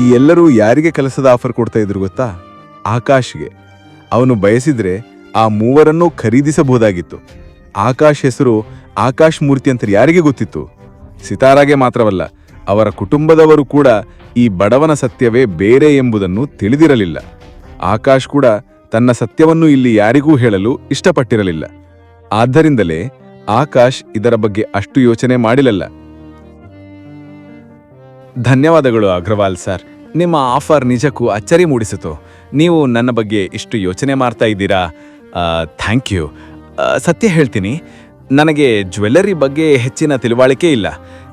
ಈ ಎಲ್ಲರೂ ಯಾರಿಗೆ ಕೆಲಸದ ಆಫರ್ ಕೊಡ್ತಾ ಇದ್ರು ಗೊತ್ತಾ? ಆಕಾಶ್ಗೆ. ಅವನು ಬಯಸಿದ್ರೆ ಆ ಮೂವರನ್ನು ಖರೀದಿಸಬಹುದಾಗಿತ್ತು. ಆಕಾಶ್ ಹೆಸರು ಆಕಾಶ್ ಮೂರ್ತಿ ಅಂತ ಯಾರಿಗೆ ಗೊತ್ತಿತ್ತು? ಸಿತಾರಾಗೆ ಮಾತ್ರವಲ್ಲ, ಅವರ ಕುಟುಂಬದವರು ಕೂಡ ಈ ಬಡವನ ಸತ್ಯವೇ ಬೇರೆ ಎಂಬುದನ್ನು ತಿಳಿದಿರಲಿಲ್ಲ. ಆಕಾಶ್ ಕೂಡ ತನ್ನ ಸತ್ಯವನ್ನು ಇಲ್ಲಿ ಯಾರಿಗೂ ಹೇಳಲು ಇಷ್ಟಪಟ್ಟಿರಲಿಲ್ಲ. ಆದ್ದರಿಂದಲೇ ಆಕಾಶ್ ಇದರ ಬಗ್ಗೆ ಅಷ್ಟು ಯೋಚನೆ ಮಾಡಿರಲಿಲ್ಲ ಧನ್ಯವಾದಗಳು ಅಗ್ರವಾಲ್ ಸರ್. ನಿಮ್ಮ ಆಫರ್ ನಿಜಕ್ಕೂ ಅಚ್ಚರಿ ಮೂಡಿಸಿತು. ನೀವು ನನ್ನ ಬಗ್ಗೆ ಇಷ್ಟು ಯೋಚನೆ ಮಾಡ್ತಾ ಇದ್ದೀರಾ? Thank you. ಸತ್ಯ ಹೇಳ್ತೀನಿ. ನನಗೆ ಜ್ಯುವೆಲ್ಲರಿ ಬಗ್ಗೆ ಹೆಚ್ಚಿನ ತಿಳುವಳಿಕೆ ಇಲ್ಲ.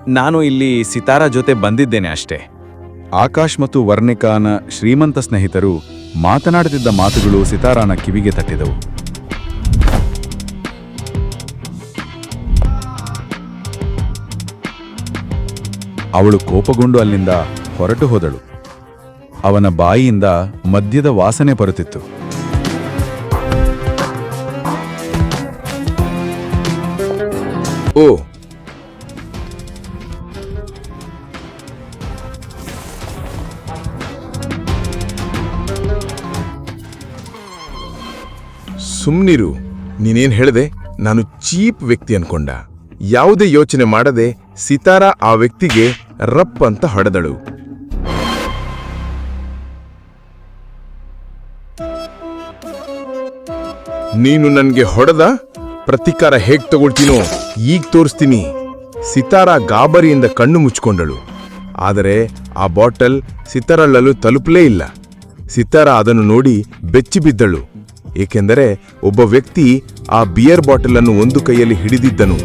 ನಾನು ಇಲ್ಲಿ ಸಿತಾರಾ ಜೊತೆ ಬಂದಿದ್ದೇನೆ ಅಷ್ಟೇ. ಆಕಾಶ್ ಮತ್ತು ವರ್ಣಿಕಾನ ಶ್ರೀಮಂತ ಸ್ನೇಹಿತರು ಮಾತನಾಡುತ್ತಿದ್ದ ಮಾತುಗಳು ಸಿತಾರಾನ ಕಿವಿಗೆ ತಟ್ಟಿದವು. ಅವಳು ಕೋಪಗೊಂಡು ಅಲ್ಲಿಂದ ಹೊರಟು ಹೋದಳು. ಅವನ ಬಾಯಿಯಿಂದ ಮದ್ಯದ ವಾಸನೆ ಬರುತ್ತಿತ್ತು. ಓ. ಸುಮ್ನಿರು, ನೀನೇನ್ ಹೇಳ್ದೆ? ನಾನು ಚೀಪ್ ವ್ಯಕ್ತಿ ಅನ್ಕೊಂಡ. ಯಾವುದೇ ಯೋಚನೆ ಮಾಡದೆ ಸಿತಾರಾ ಆ ವ್ಯಕ್ತಿಗೆ ರಪ್ ಅಂತ ಹೊಡೆದಳು. ನೀನು ನನಗೆ ಹೊಡೆದ ಪ್ರತಿಕಾರ ಹೇಗ್ ತಗೊಳ್ತೀನೋ ಈಗ ತೋರಿಸ್ತೀನಿ. ಸಿತಾರಾ ಗಾಬರಿಯಿಂದ ಕಣ್ಣು ಮುಚ್ಕೊಂಡಳು ಆದರೆ ಆ ಬಾಟಲ್ ಸಿತಾರಳ್ಳಲು ತಲುಪಲೇ ಇಲ್ಲ. ಸಿತಾರ ಅದನ್ನು ನೋಡಿ ಬೆಚ್ಚಿ ಬಿದ್ದಳು. ಏಕೆಂದರೆ ಒಬ್ಬ ವ್ಯಕ್ತಿ ಆ ಬಿಯರ್ ಬಾಟಲನ್ನು ಒಂದು ಕೈಯಲ್ಲಿ ಹಿಡಿದಿದ್ದನು.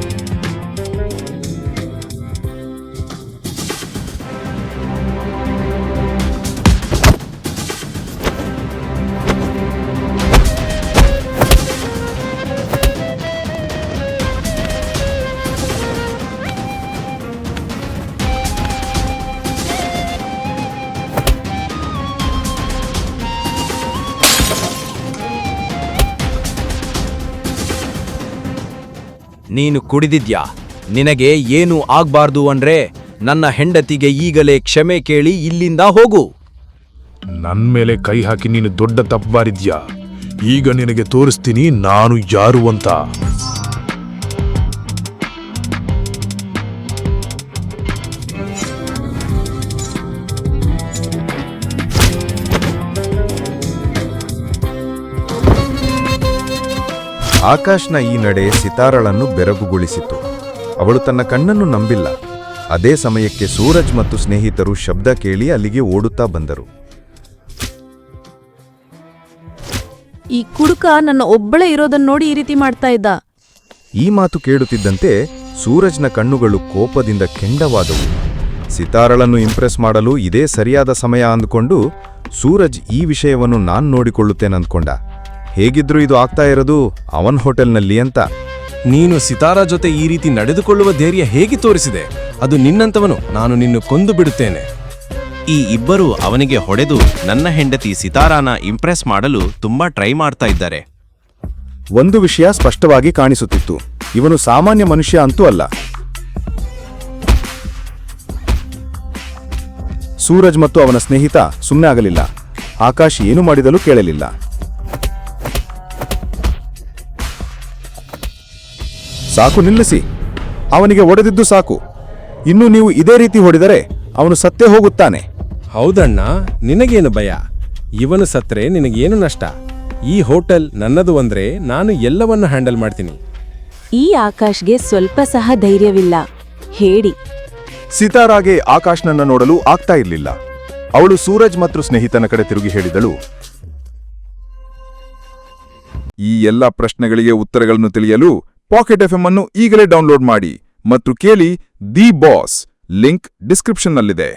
ನೀನು ಕುಡಿದಿದ್ಯಾ? ನಿನಗೆ ಏನು ಆಗ್ಬಾರ್ದು ಅಂದ್ರೆ ನನ್ನ ಹೆಂಡತಿಗೆ ಈಗಲೇ ಕ್ಷಮೆ ಕೇಳಿ ಇಲ್ಲಿಂದ ಹೋಗು. ನನ್ ಮೇಲೆ ಕೈ ಹಾಕಿ ನೀನು ದೊಡ್ಡ ತಪ್ಪಾರಿದ್ಯಾ? ಈಗ ನಿನಗೆ ತೋರಿಸ್ತೀನಿ ನಾನು ಯಾರು ಅಂತ. ಆಕಾಶ್ನ ಈ ನಡೆ ಸಿತಾರಳನ್ನು ಬೆರಗುಗೊಳಿಸಿತು. ಅವಳು ತನ್ನ ಕಣ್ಣನ್ನು ನಂಬಿಲ್ಲ. ಅದೇ ಸಮಯಕ್ಕೆ ಸೂರಜ್ ಮತ್ತು ಸ್ನೇಹಿತರು ಶಬ್ದ ಕೇಳಿ ಅಲ್ಲಿಗೆ ಓಡುತ್ತಾ ಬಂದರು. ಈ ಕುಡುಕ ನನ್ನ ಒಬ್ಬಳೇ ಇರೋದನ್ನ ನೋಡಿ ಈ ರೀತಿ ಮಾಡ್ತಾ ಇದ್ದ. ಈ ಮಾತು ಕೇಳುತ್ತಿದ್ದಂತೆ ಸೂರಜ್ನ ಕಣ್ಣುಗಳು ಕೋಪದಿಂದ ಕೆಂಡವಾದವು. ಸಿತಾರಳನ್ನು ಇಂಪ್ರೆಸ್ ಮಾಡಲು ಇದೇ ಸರಿಯಾದ ಸಮಯ ಅಂದುಕೊಂಡು ಸೂರಜ್ ಈ ವಿಷಯವನ್ನು ನಾನ್ ನೋಡಿಕೊಳ್ಳುತ್ತೇನಂದ್ಕೊಂಡ. ಹೇಗಿದ್ರೂ ಇದು ಆಗ್ತಾ ಇರೋದು ಅವನ್ ಹೋಟೆಲ್ನಲ್ಲಿ ಅಂತ. ನೀನು ಸಿತಾರ ಜೊತೆ ಈ ರೀತಿ ನಡೆದುಕೊಳ್ಳುವ ಧೈರ್ಯ ಹೇಗೆ ತೋರಿಸಿದೆ? ಅದು ನಿನ್ನಂತವನು ನಾನು ನಿನ್ನ ಕೊಂದು ಬಿಡುತ್ತೇನೆ. ಈ ಇಬ್ಬರು ಅವನಿಗೆ ಹೊಡೆದು ನನ್ನ ಹೆಂಡತಿ ಸಿತಾರಾನ ಇಂಪ್ರೆಸ್ ಮಾಡಲು ತುಂಬಾ ಟ್ರೈ ಮಾಡ್ತಾ ಇದ್ದಾರೆ. ಒಂದು ವಿಷಯ ಸ್ಪಷ್ಟವಾಗಿ ಕಾಣಿಸುತ್ತಿತ್ತು. ಇವನು ಸಾಮಾನ್ಯ ಮನುಷ್ಯ ಅಂತೂ ಅಲ್ಲ. ಸೂರಜ್ ಮತ್ತು ಅವನ ಸ್ನೇಹಿತ ಸುಮ್ಮನೆ ಆಗಲಿಲ್ಲ. ಆಕಾಶ್ ಏನು ಮಾಡಿದಲು ಕೇಳಲಿಲ್ಲ. ಸಾಕು ನಿಲ್ಲಿಸಿ. ಅವನಿಗೆ ಒಡೆದಿದ್ದು ಸಾಕು. ಇನ್ನು ನೀವು ಇದೇ ರೀತಿ ಹೊಡೆದರೆ ಅವನು ಸತ್ತೇ ಹೋಗುತ್ತಾನೆ. ಹೌದಣ್ಣ ನಿನಗೇನು ಭಯ? ಇವನು ಸತ್ರೆ ನಿನಗೇನು ನಷ್ಟ? ಈ ಹೋಟೆಲ್ ನನ್ನದು ಅಂದ್ರೆ ನಾನು ಎಲ್ಲವನ್ನ ಹ್ಯಾಂಡಲ್ ಮಾಡ್ತೀನಿ. ಈ ಆಕಾಶ್ಗೆ ಸ್ವಲ್ಪ ಸಹ ಧೈರ್ಯವಿಲ್ಲ. ಹೇಳಿ. ಸಿತಾರಾಗೆ ಆಕಾಶ್ನನ್ನ ನೋಡಲು ಆಗ್ತಾ ಇರಲಿಲ್ಲ. ಅವಳು ಸೂರಜ್ ಮತ್ತು ಸ್ನೇಹಿತನ ಕಡೆ ತಿರುಗಿ ಹೇಳಿದಳು ಈ ಎಲ್ಲ ಪ್ರಶ್ನೆಗಳಿಗೆ ಉತ್ತರಗಳನ್ನು ತಿಳಿಯಲು ಪಾಕೆಟ್ ಎಫ್ಎಂ ಅನ್ನು ಈಗಲೇ ಡೌನ್ಲೋಡ್ ಮಾಡಿ ಮತ್ತು ಕೇಳಿ ದಿ ಬಾಸ್ ಲಿಂಕ್ ಡಿಸ್ಕ್ರಿಪ್ಷನ್ನಲ್ಲಿದೆ